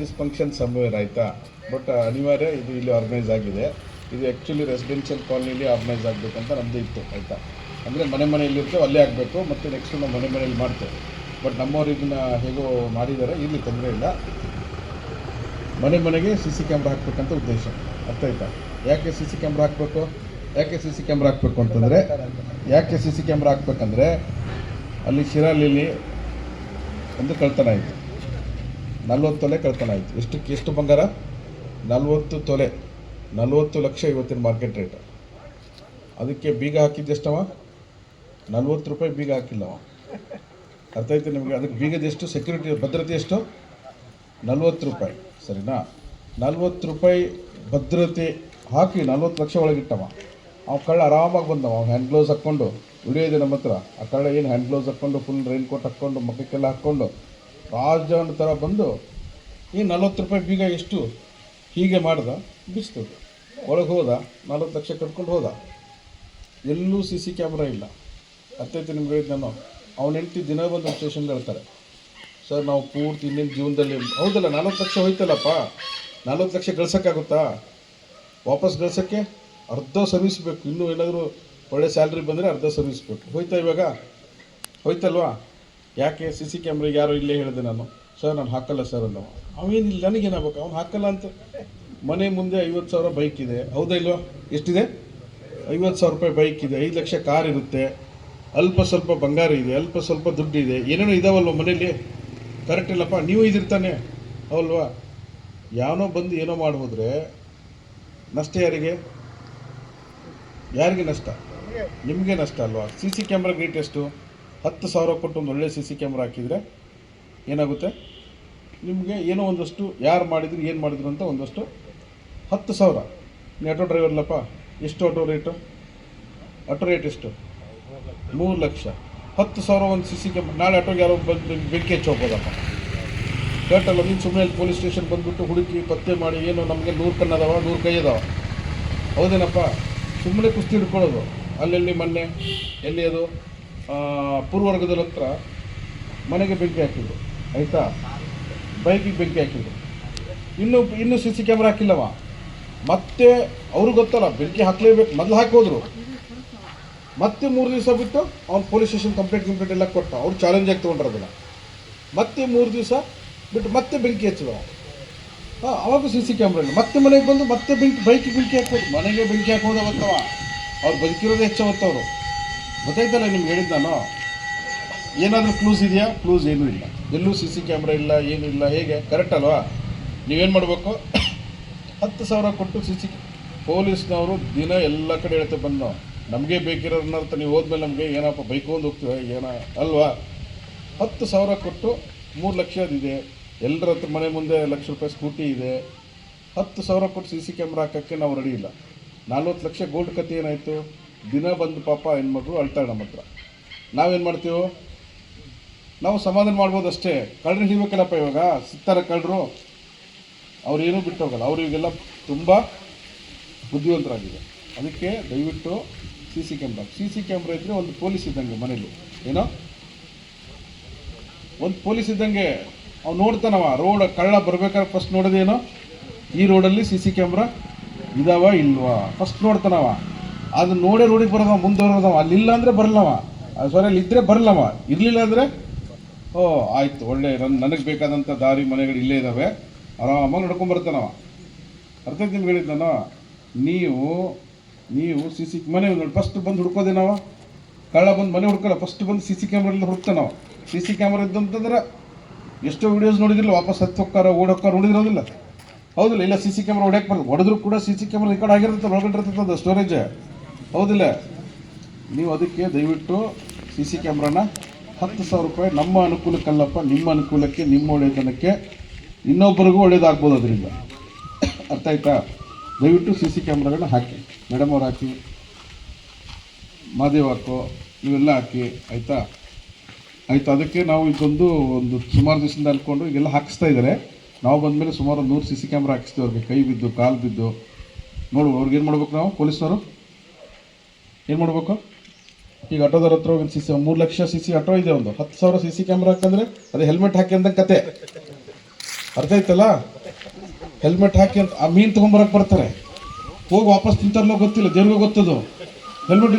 This function somewhere ಆಯಿತಾ? But ಅನಿವಾರ್ಯ, ಇದು ಇಲ್ಲಿ ಆರ್ಗನೈಸ್ ಆಗಿದೆ. ಇದು ಆ್ಯಕ್ಚುಲಿ ರೆಸಿಡೆನ್ಷಿಯಲ್ ಕಾಲನಿಲಿ ಆರ್ಗನೈಸ್ ಆಗಬೇಕಂತ ನಮ್ಮದು ಇತ್ತು, ಆಯಿತಾ? ಅಂದರೆ ಮನೆ ಮನೆಯಲ್ಲಿ ಇರ್ತೇವೆ, ಅಲ್ಲೇ ಆಗಬೇಕು, ಮತ್ತು ನೆಕ್ಸ್ಟ್ ನಾವು ಮನೆ ಮನೆಯಲ್ಲಿ ಮಾಡ್ತೇವೆ. ಬಟ್ ನಮ್ಮವ್ರು ಇದನ್ನ ಹೇಗೋ ಮಾಡಿದ್ದಾರೆ, ಇಲ್ಲಿ ತೊಂದರೆ ಇಲ್ಲ. ಮನೆ ಮನೆಗೆ ಸಿ ಸಿ ಕ್ಯಾಮ್ರಾ ಹಾಕ್ಬೇಕಂತ ಉದ್ದೇಶ. ಅರ್ಥ ಆಯ್ತಾ? ಯಾಕೆ ಸಿ ಸಿ ಕ್ಯಾಮ್ರಾ ಹಾಕ್ಬೇಕು? ಯಾಕೆ ಸಿ ಸಿ ಕ್ಯಾಮ್ರಾ ಹಾಕ್ಬೇಕು ಅಂತಂದರೆ, ಯಾಕೆ ಸಿ ಸಿ ಕ್ಯಾಮ್ರಾ ಹಾಕ್ಬೇಕಂದ್ರೆ, ಅಲ್ಲಿ ಶಿರಾಲಿಲಿ ಒಂದು ಕಳ್ತನ ಆಯಿತು ನಲ್ವತ್ತು ತೊಲೆ ಕಳ್ತನ ಆಯಿತು. ಎಷ್ಟಕ್ಕೆ ಎಷ್ಟು ಬಂಗಾರ? ನಲ್ವತ್ತು ತೊಲೆ. ನಲ್ವತ್ತು ಲಕ್ಷ ಇವತ್ತಿನ ಮಾರ್ಕೆಟ್ ರೇಟ್ ಅದಕ್ಕೆ ಬೀಗ ಹಾಕಿದ್ದು ಎಷ್ಟವ? ನಲ್ವತ್ತು ರೂಪಾಯಿ ಬೀಗ ಹಾಕಿಲ್ಲವ. ಅರ್ಥ ಆಯ್ತು ನಿಮಗೆ? ಅದಕ್ಕೆ ಬೀಗದ ಎಷ್ಟು? ಸೆಕ್ಯೂರಿಟಿ ಭದ್ರತೆ ಎಷ್ಟು? ನಲ್ವತ್ತು ರೂಪಾಯಿ. ಸರಿನಾ? ನಲ್ವತ್ತು ರೂಪಾಯಿ ಭದ್ರತೆ ಹಾಕಿ ನಲ್ವತ್ತು ಲಕ್ಷ ಒಳಗಿಟ್ಟವ ಅವ ಕಳ್ಳ ಆರಾಮಾಗಿ ಬಂದವ. ಅವ್ನು ಹ್ಯಾಂಡ್ ಗ್ಲೌಸ್ ಹಾಕ್ಕೊಂಡು. ವಿಡಿಯೋ ನಮ್ಮ ಹತ್ರ. ಆ ಕಳ್ಳ ಏನು ಹ್ಯಾಂಡ್ ಗ್ಲೌಸ್ ಹಾಕ್ಕೊಂಡು ಫುಲ್ ರೈನ್ ಕೋಟ್ ಹಾಕ್ಕೊಂಡು ಮಕ್ಕಕ್ಕೆಲ್ಲ ಹಾಕ್ಕೊಂಡು ರಾಜನ ಥರ ಬಂದು ಈ ನಲ್ವತ್ತು ರೂಪಾಯಿ ಬೀಗ ಎಷ್ಟು? ಹೀಗೆ ಮಾಡ್ದ ಬಿಸ್ತು ಒಳಗೆ ಹೋದ, ನಲ್ವತ್ತು ಲಕ್ಷ ಕಟ್ಕೊಂಡು ಹೋದ. ಎಲ್ಲೂ ಸಿ ಸಿ ಕ್ಯಾಮ್ರಾ ಇಲ್ಲ. ಅತ್ತೈತೆ ನಿಮ್ಗೆ ಹೇಳಿದ್ದು ನಾನು, ಅವ್ನು ಹೆಂಡ್ತಿ ದಿನ ಬಂದು ಸ್ಟೇಷನ್ಗೆ ಹೇಳ್ತಾರೆ. ಸರ್, ನಾವು ಪೂರ್ತಿ ಇನ್ನೇನು ಜೀವನದಲ್ಲಿ ಹೌದಲ್ಲ, ನಲ್ವತ್ತು ಲಕ್ಷ ಹೋಯ್ತಲ್ಲಪ್ಪ? ನಲ್ವತ್ತು ಲಕ್ಷ ಗಳಿಸೋಕ್ಕಾಗುತ್ತಾ? ವಾಪಸ್ ಗಳಿಸೋಕ್ಕೆ ಅರ್ಧ ಸರ್ವಿಸ್ ಬೇಕು ಇನ್ನೂ ಏನಾದರೂ ಒಳ್ಳೆ ಸ್ಯಾಲ್ರಿ ಬಂದರೆ ಅರ್ಧ ಸರ್ವಿಸ್ ಬೇಕು ಹೋಯ್ತಾ ಇವಾಗ? ಹೋಯ್ತಲ್ವಾ? ಯಾಕೆ ಸಿ ಸಿ ಕ್ಯಾಮ್ರಾಗೆ ಯಾರೋ ಇಲ್ಲೇ ಹೇಳಿದೆ ನಾನು. ಸರ್, ನಾನು ಹಾಕಲ್ಲ ಸರ್ ಅಂದವ. ಅವೇನಿಲ್ಲ, ನನಗೇನಾಗಬೇಕು? ಅವ್ನು ಹಾಕಲ್ಲ ಅಂತ. ಮನೆ ಮುಂದೆ ಐವತ್ತು ಸಾವಿರ ಬೈಕ್ ಇದೆ. ಹೌದಾ ಇಲ್ವಾ? ಎಷ್ಟಿದೆ? ಐವತ್ತು ಸಾವಿರ ರೂಪಾಯಿ ಬೈಕ್ ಇದೆ. ಐದು ಲಕ್ಷ ಕಾರ್ ಇರುತ್ತೆ. ಅಲ್ಪ ಸ್ವಲ್ಪ ಬಂಗಾರ ಇದೆ. ಅಲ್ಪ ಸ್ವಲ್ಪ ದುಡ್ಡು ಇದೆ. ಏನೇನೋ ಇದಾವಲ್ವ ಮನೇಲಿ ಕರೆಕ್ಟ್ ಇಲ್ಲಪ್ಪ. ನೀವು ಇದಿರ್ತಾನೆ. ಅವಲ್ವಾ ಯಾವನೋ ಬಂದು ಏನೋ ಮಾಡಿ ಹೋದರೆ ನಷ್ಟ ಯಾರಿಗೆ? ಯಾರಿಗೆ ನಷ್ಟ? ನಿಮಗೆ ನಷ್ಟ ಅಲ್ವಾ? ಸಿ ಸಿ ಕ್ಯಾಮ್ರಾ ರೇಟ್ ಎಷ್ಟು? ಹತ್ತು ಸಾವಿರ ಕೊಟ್ಟು ಒಂದು ಒಳ್ಳೆ ಸಿ ಸಿ ಕ್ಯಾಮ್ರಾ ಹಾಕಿದರೆ ಏನಾಗುತ್ತೆ? ನಿಮಗೆ ಏನೋ ಒಂದಷ್ಟು ಯಾರು ಮಾಡಿದ್ರು, ಏನು ಮಾಡಿದ್ರು ಅಂತ ಒಂದಷ್ಟು ಹತ್ತು ಸಾವಿರ. ನೀ ಆಟೋ ಡ್ರೈವರ್ಲಪ್ಪ ಎಷ್ಟು ಆಟೋ ರೇಟು? ಆಟೋ ರೇಟ್ ಎಷ್ಟು? ಮೂರು ಲಕ್ಷ. ಹತ್ತು ಸಾವಿರ ಒಂದು ಸಿ ಸಿ ಕ್ಯಾಮ್ರಾ. ನಾಳೆ ಆಟೋಗೆ ಯಾರೋ ಬಂದು ಬೆಂಕಿ ಹೆಚ್ಚು ಹೋಗ್ಬೋದಪ್ಪ. ಕರೆಕ್ಟಲ್ಲ ನೀನು ಸುಮ್ಮನೆ ಪೊಲೀಸ್ ಸ್ಟೇಷನ್ ಬಂದುಬಿಟ್ಟು ಹುಡುಕಿ ಪತ್ತೆ ಮಾಡಿ, ಏನು ನಮಗೆ ನೂರು ಕಣ್ಣು ಅದಾವ, ನೂರು ಕೈ ಅದಾವ. ಹೌದೇನಪ್ಪ? ಸುಮ್ಮನೆ ಕುಸ್ತಿ ಹಿಡ್ಕೊಳ್ಳೋದು. ಅಲ್ಲೆಲ್ಲಿ ಮೊನ್ನೆ ಎಲ್ಲಿ ಅದು? ಪೂರ್ವರ್ಗದ ಹತ್ರ ಮನೆಗೆ ಬೆಂಕಿ ಹಾಕಿದ್ರು, ಆಯಿತಾ? ಬೈಕಿಗೆ ಬೆಂಕಿ ಹಾಕಿದ್ರು. ಇನ್ನೂ ಇನ್ನೂ ಸಿ ಸಿ ಕ್ಯಾಮ್ರಾ ಹಾಕಿಲ್ಲವ. ಮತ್ತೆ ಅವ್ರಿಗೆ ಗೊತ್ತಲ್ಲ, ಬೆಂಕಿ ಹಾಕಲೇಬೇಕು, ಮೊದಲು ಹಾಕೋದ್ರು ಮತ್ತೆ ಮೂರು ದಿವಸ ಬಿಟ್ಟು ಅವ್ನು ಪೊಲೀಸ್ ಸ್ಟೇಷನ್ ಕಂಪ್ಲೇಂಟ್ ಕಂಪ್ಲೇಂಟ್ ಎಲ್ಲ ಕೊಟ್ಟ, ಅವ್ರು ಚಾಲೆಂಜ್ ಆಗಿ ತೊಗೊಂಡ್ರು ಅದನ್ನು ಮತ್ತೆ ಮೂರು ದಿವಸ ಬಿಟ್ಟು ಮತ್ತೆ ಬೆಂಕಿ ಹಚ್ಚಿದ ಹಾಂ, ಅವಾಗ ಸಿ ಸಿ ಕ್ಯಾಮ್ರಾ ಇಲ್ಲ. ಮತ್ತೆ ಮನೆಗೆ ಬಂದು ಮತ್ತೆ ಬೆಂಕಿ, ಬೈಕಿಗೆ ಬೆಂಕಿ ಹಾಕೋದು ಮನೆಗೆ ಬೆಂಕಿ ಹಾಕೋದು ಅವತ್ತವ ಅವ್ರು ಬದುಕಿರೋದೇ ಹೆಚ್ಚವತ್ತವರು ಗೊತ್ತಾಯ್ತಲ್ಲ ನಿಮ್ಗೆ ಹೇಳಿದ್ದು ನಾನು ಏನಾದರೂ ಕ್ಲೂಸ್ ಇದೆಯಾ? ಕ್ಲೂಸ್ ಏನೂ ಇಲ್ಲ. ಎಲ್ಲೂ ಸಿ ಸಿ ಕ್ಯಾಮ್ರಾ ಇಲ್ಲ, ಏನೂ ಇಲ್ಲ, ಹೇಗೆ? ಕರೆಕ್ಟ್ ಅಲ್ವಾ? ನೀವೇನು ಮಾಡಬೇಕು? ಹತ್ತು ಸಾವಿರ ಕೊಟ್ಟು ಸಿ ಸಿ ಪೊಲೀಸ್ನವರು ದಿನ ಎಲ್ಲ ಕಡೆ ಹೇಳ್ತಾ ಬಂದು, ನಮಗೆ ಬೇಕಿರೋರ್ನರ್ಥ ನೀವು ಹೋದ್ಮೇಲೆ ನಮಗೆ ಏನಪ್ಪ ಬೈಕೊಂಡು ಹೋಗ್ತೀವಿ ಏನ? ಅಲ್ವಾ? ಹತ್ತು ಸಾವಿರ ಕೊಟ್ಟು ಮೂರು ಲಕ್ಷದಿದೆ ಎಲ್ಲರ ಹತ್ರ ಮನೆ ಮುಂದೆ ಲಕ್ಷ ರೂಪಾಯಿ ಸ್ಕೂಟಿ ಇದೆ. ಹತ್ತು ಸಾವಿರ ಕೊಟ್ಟು ಸಿ ಸಿ ಕ್ಯಾಮ್ರಾ ಹಾಕೋಕ್ಕೆ ನಾವು ರೆಡಿ ಇಲ್ಲ. ನಲ್ವತ್ತು ಲಕ್ಷ ಗೋಲ್ಡ್ ಕತೆ ಏನಾಯಿತು? ದಿನ ಬಂದು ಪಾಪ ಹೆಣ್ಮಕ್ಳು ಅಳ್ತಾಳೆ ನಮ್ಮ ಹತ್ರ ನಾವೇನು ಮಾಡ್ತೀವೋ? ನಾವು ಸಮಾಧಾನ ಮಾಡ್ಬೋದು ಅಷ್ಟೇ. ಕಳ್ಳರು ಹಿಡಿಬೇಕಲ್ಲಪ್ಪ ಇವಾಗ? ಸಿಗ್ತಾರೆ ಕಳ್ಳರು. ಅವ್ರು ಏನೂ ಬಿಟ್ಟು ಹೋಗಲ್ಲ. ಅವ್ರಿಗೆಲ್ಲ ತುಂಬ ಬುದ್ಧಿವಂತರಾಗಿದೆ ಅದಕ್ಕೆ ದಯವಿಟ್ಟು C C camera. C C camera ಇದ್ದರೆ ಒಂದು ಪೊಲೀಸ್ ಇದ್ದಂಗೆ ಮನೇಲಿ. ಏನೋ? ಒಂದು ಪೊಲೀಸ್ ಇದ್ದಂಗೆ ಅವ್ನು ನೋಡ್ತಾನವ. ರೋಡ್ ಕಳ್ಳ ಬರ್ಬೇಕಾದ್ರೆ ಫಸ್ಟ್ ನೋಡೋದೇನೋ? ಈ ರೋಡಲ್ಲಿ ಸಿ ಸಿ ಕ್ಯಾಮ್ರಾ ಇದಾವ ಇಲ್ವಾ? ಫಸ್ಟ್ ನೋಡ್ತಾನವ. ಅದನ್ನ ನೋಡೇ ರೋಡಿಗೆ ಬರೋದವ ಮುಂದುವರೆದವ ಅಲ್ಲಿಲ್ಲ ಅಂದ್ರೆ ಬರಲ್ಲವ ಸಾರಿ ಅಲ್ಲಿ ಇದ್ದರೆ ಬರಲ್ಲವ ಇರಲಿಲ್ಲ ಅಂದರೆ, ಓ, ಆಯ್ತು, ಒಳ್ಳೆ ನನ್ನ ನನಗೆ ಬೇಕಾದಂಥ ದಾರಿ ಮನೆಗಳು ಇಲ್ಲೇ ಇದ್ದಾವೆ ಆರಾಮಾಗಿ ನಡ್ಕೊಂಬರ್ತಾನವ ಅರ್ಥ ನಿಮ್ಗೆ ಹೇಳಿದ್ದು ನಾನು? ನೀವು ನೀವು ಸಿ ಸಿ ಮನೆ ಫಸ್ಟ್ ಬಂದು ಹುಡ್ಕೋದೇನವ? ಕಳ್ಳ ಬಂದು ಮನೆ ಹುಡ್ಕಲ್ಲ ಫಸ್ಟ್ ಬಂದು ಸಿ ಸಿ ಕ್ಯಾಮ್ರಲ್ಲಿ ನಾವು ಸಿ ಸಿ ಕ್ಯಾಮ್ರಾ ಇದ್ದಂತಂದ್ರೆ ಎಷ್ಟೋ ವಿಡಿಯೋಸ್ ನೋಡಿದಿಲ್ಲ ವಾಪಸ್ ಹತ್ತು ಹೋಗ್ತಾರ ಓಡೋಕ್ಕಾರ ನೋಡಿದಿರೋದಿಲ್ಲ. ಹೌದಿಲ್ಲ, ಇಲ್ಲ ಸಿ ಸಿ ಕ್ಯಾಮ್ರಾ ಹೊಡ್ಯಕ್ಕೆ ಬರೋದು ಹೊಡೆದ್ರು ಕೂಡ ಸಿ ಸಿ ಕ್ಯಾಮ್ರಾ ರೆಕಾರ್ಡ್ ಆಗಿರುತ್ತೆ, ಒಳಗಡೆ ಇರ್ತದೆ ಸ್ಟೋರೇಜ್ ಹೌದಿಲ್ಲ. ನೀವು ಅದಕ್ಕೆ ದಯವಿಟ್ಟು ಸಿ ಸಿ ಕ್ಯಾಮ್ರಾನ ಹತ್ತು ಸಾವಿರ ರೂಪಾಯಿ ನಮ್ಮ ಅನುಕೂಲಕ್ಕಲ್ಲಪ್ಪ, ನಿಮ್ಮ ಅನುಕೂಲಕ್ಕೆ, ನಿಮ್ಮ ಒಳ್ಳೆಯತನಕ್ಕೆ ಇನ್ನೊಬ್ಬರಿಗೂ ಒಳ್ಳೇದಾಗ್ಬೋದು ಅದರಿಂದ. ಅರ್ಥ ಆಯ್ತಾ? ದಯವಿಟ್ಟು ಸಿ ಸಿ ಕ್ಯಾಮ್ರಾಗಳನ್ನ ಹಾಕಿ. ಮೇಡಮ್ ಅವ್ರು ಹಾಕಿ, ಮಾದೇವ್ ಹಾಕೋ, ಇವೆಲ್ಲ ಹಾಕಿ, ಆಯಿತಾ? ಆಯಿತು? ಅದಕ್ಕೆ ನಾವು ಇದೊಂದು ಒಂದು ಸುಮಾರು ದಿವಸದಿಂದ ಅಂದ್ಕೊಂಡು ಈಗೆಲ್ಲ ಹಾಕಿಸ್ತಾ ಇದ್ದಾರೆ. ನಾವು ಬಂದಮೇಲೆ ಸುಮಾರು ಒಂದು ನೂರು ಸಿ ಸಿ ಕ್ಯಾಮ್ರಾ ಹಾಕಿಸ್ತೀವಿ ಅವ್ರಿಗೆ. ಕೈ ಬಿದ್ದು, ಕಾಲು ಬಿದ್ದು. ನೋಡು, ಅವ್ರಿಗೆ ಏನು ಮಾಡ್ಬೇಕು ನಾವು? ಪೊಲೀಸ್ನವರು? ಏನು ಮಾಡಬೇಕು? ಈಗ ಆಟೋದವ್ರ ಹತ್ರ ಹೋಗಿ ಸಿ ಸಿ ಮೂರು ಲಕ್ಷ ಸಿ ಸಿ ಆಟೋ ಇದೆ ಒಂದು. ಹತ್ತು ಸಾವಿರ ಸಿ ಸಿ ಕ್ಯಾಮ್ರಾ ಹಾಕಂದ್ರೆ ಅದು ಹೆಲ್ಮೆಟ್ ಹಾಕಿ ಅಂದಂಗೆ ಕತೆ. ಅರ್ಥ ಆಯ್ತಲ್ಲ? ಹೆಲ್ಮೆಟ್ ಹಾಕಿ ಅಂತ ಆ ಮೀನು ತೊಗೊಂಬರಕ್ಕೆ ಬರ್ತಾರೆ. ಹೋಗಿ ವಾಪಸ್ ತಿಂತಾರಲ್ಲೋ ಗೊತ್ತಿಲ್ಲ, ದೇವ್ರಿಗೆ ಗೊತ್ತದು. ಹೆಲ್ಮೆಟ್